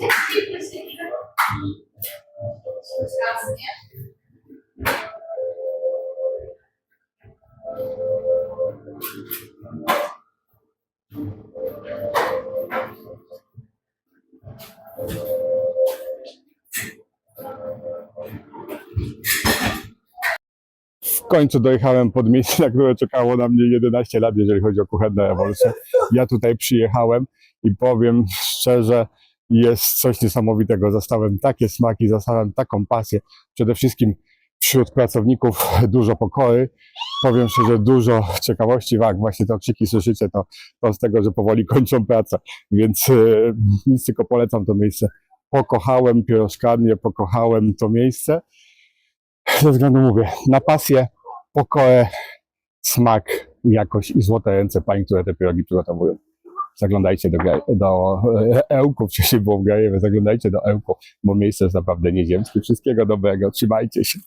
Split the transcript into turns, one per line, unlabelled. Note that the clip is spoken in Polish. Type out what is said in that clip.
W końcu dojechałem pod miejsce, na które czekało na mnie 11 lat, jeżeli chodzi o kuchenne rewolsy. Ja tutaj przyjechałem i powiem szczerze, jest coś niesamowitego. Zastałem takie smaki, zastałem taką pasję. Przede wszystkim wśród pracowników dużo pokory. Powiem szczerze, dużo ciekawości. Tak, właśnie te okrzyki słyszycie, to, to z tego, że powoli kończą pracę. Więc e, nic tylko polecam to miejsce. Pokochałem pierożkarnię, pokochałem to miejsce. Ze względu, mówię, na pasję, pokorę, smak, jakość i złote ręce pań, które te pierogi przygotowują. Zaglądajcie do, do e, Ełków, wcześniej było w zaglądajcie do Ełków, bo miejsce jest naprawdę nieziemskie. Wszystkiego dobrego, trzymajcie się.